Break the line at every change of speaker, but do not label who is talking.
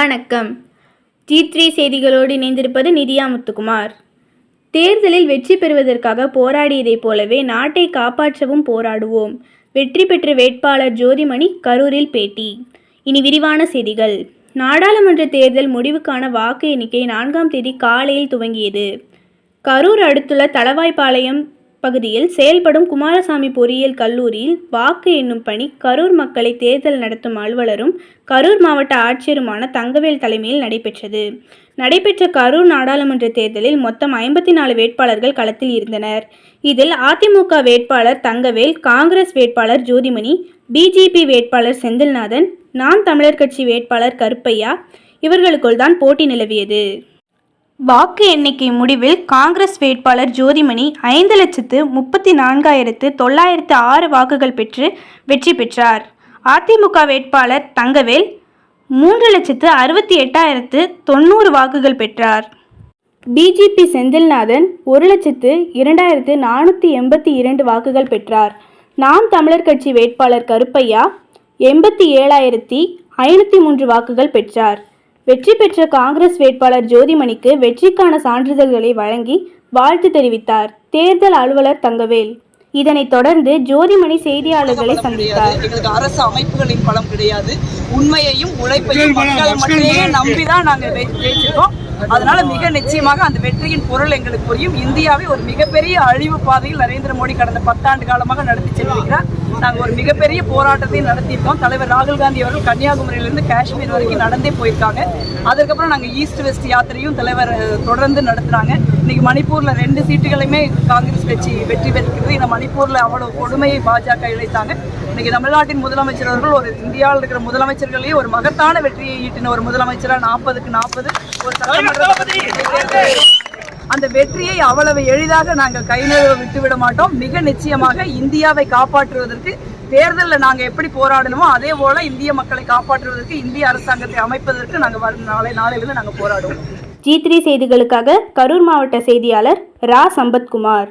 வணக்கம். G three செய்திகளோடு இணைந்திருப்பது நிதியா முத்துக்குமார். தேர்தலில் வெற்றி பெறுவதற்காக போராடியதைப் போலவே நாட்டை காப்பாற்றவும் போராடுவோம். வெற்றி பெற்ற வேட்பாளர் ஜோதிமணி கரூரில் பேட்டி. இனி விரிவான செய்திகள். நாடாளுமன்ற தேர்தல் முடிவுக்கான வாக்கு எண்ணிக்கை நான்காம் தேதி காலையில் துவங்கியது. கரூர் அடுத்துள்ள தளவாய்ப்பாளையம் பகுதியில் செயல்படும் குமாரசாமி பொறியியல் கல்லூரியில் வாக்கு எண்ணும் பணி கரூர் மக்களை தேர்தல் நடத்தும் அலுவலரும் கரூர் மாவட்ட ஆட்சியருமான தங்கவேல் தலைமையில் நடைபெற்றது. நடைபெற்ற கரூர் நாடாளுமன்ற தேர்தலில் மொத்தம் ஐம்பத்தி நாலு வேட்பாளர்கள் களத்தில் இருந்தனர். இதில் அதிமுக வேட்பாளர் தங்கவேல் காங்கிரஸ் வேட்பாளர் ஜோதிமணி பிஜேபி வேட்பாளர் செந்தில்நாதன் நாம் தமிழர் கட்சி வேட்பாளர் கருப்பையா இவர்களுக்குள் தான் போட்டி நிலவியது. வாக்கு எண்ணிக்கை முடிவில் காங்கிரஸ் வேட்பாளர் ஜோதிமணி ஐந்து லட்சத்து முப்பத்தி நான்காயிரத்து தொள்ளாயிரத்து ஆறு வாக்குகள் பெற்று வெற்றி பெற்றார். அதிமுக வேட்பாளர் தங்கவேல் மூன்று லட்சத்து அறுபத்தி எட்டாயிரத்து தொண்ணூறு வாக்குகள் பெற்றார். பிஜேபி செந்தில்நாதன் ஒரு லட்சத்து இரண்டாயிரத்து நானூற்றி எண்பத்தி இரண்டு வாக்குகள் பெற்றார். நாம் தமிழர் கட்சி வேட்பாளர் கருப்பையா எண்பத்தி ஏழாயிரத்தி ஐநூற்றி மூன்று வாக்குகள் பெற்றார். வெற்றி பெற்ற காங்கிரஸ் வேட்பாளர் ஜோதிமணிக்கு வெற்றிக்கான சான்றிதழ்களை வழங்கி வாழ்த்து தெரிவித்தார். தேர்தல் அலுவலர் தங்கவேல். இதனைத் தொடர்ந்து ஜோதிமணி செய்தியாளர்களை சந்தித்தார்.
எங்களுக்கு அரசு அமைப்புகளின் பலம் கிடையாது. உண்மையையும் உழைப்பையும் மக்களை மட்டுமே நம்பிதான் நாங்க வெ- ஜெயிச்சிருக்கோம் அதனால மிக நிச்சயமாக அந்த வெற்றியின் பொருள் எங்களுக்கு புரியும். இந்தியாவை ஒரு மிகப்பெரிய அழிவு பாதையில் நரேந்திர மோடி கடந்த பத்தாண்டு காலமாக நடத்தி சென்றிருக்கிறார் நாங்கள் ஒரு மிகப்பெரிய போராட்டத்தை நடத்தியிருக்கோம். தலைவர் ராகுல் காந்தி அவர்கள் கன்னியாகுமரியிலிருந்து காஷ்மீர் வரைக்கும் நடந்தே போயிருக்காங்க. அதுக்கப்புறம் நாங்க ஈஸ்ட் வெஸ்ட் யாத்திரையும் தலைவர் தொடர்ந்து நடத்துறாங்க இன்னைக்கு மணிப்பூரில் ரெண்டு சீட்டுகளையுமே காங்கிரஸ் கட்சி வெற்றி பெற்றிருக்கிறது. இந்த மணிப்பூரில் அவ்வளவு கொடுமையை பாஜக இழைத்தாங்க. இன்னைக்கு தமிழ்நாட்டின் முதலமைச்சர் அவர்கள் ஒரு இந்தியாவில் இருக்கிற முதலமைச்சர்களையே ஒரு மகத்தான வெற்றியை ஈட்டின ஒரு முதலமைச்சரா நாற்பதுக்கு நாற்பது ஒரு அந்த வெற்றியை அவ்வளவு எளிதாக நாங்கள் கை நழுவ விட்டுவிட மாட்டோம். மிக நிச்சயமாக இந்தியாவை காப்பாற்றுவதற்கு தேர்தலில் நாங்கள் எப்படி போராடணுமோ அதே போல இந்திய மக்களை காப்பாற்றுவதற்கு இந்திய அரசாங்கத்தை அமைப்பதற்கு நாங்கள் வரும் நாளை நாளையிலிருந்து நாங்கள் போராடுவோம்.
ஜி த்ரீ செய்திகளுக்காக கரூர் மாவட்ட செய்தியாளர் ரா சம்பத்குமார்.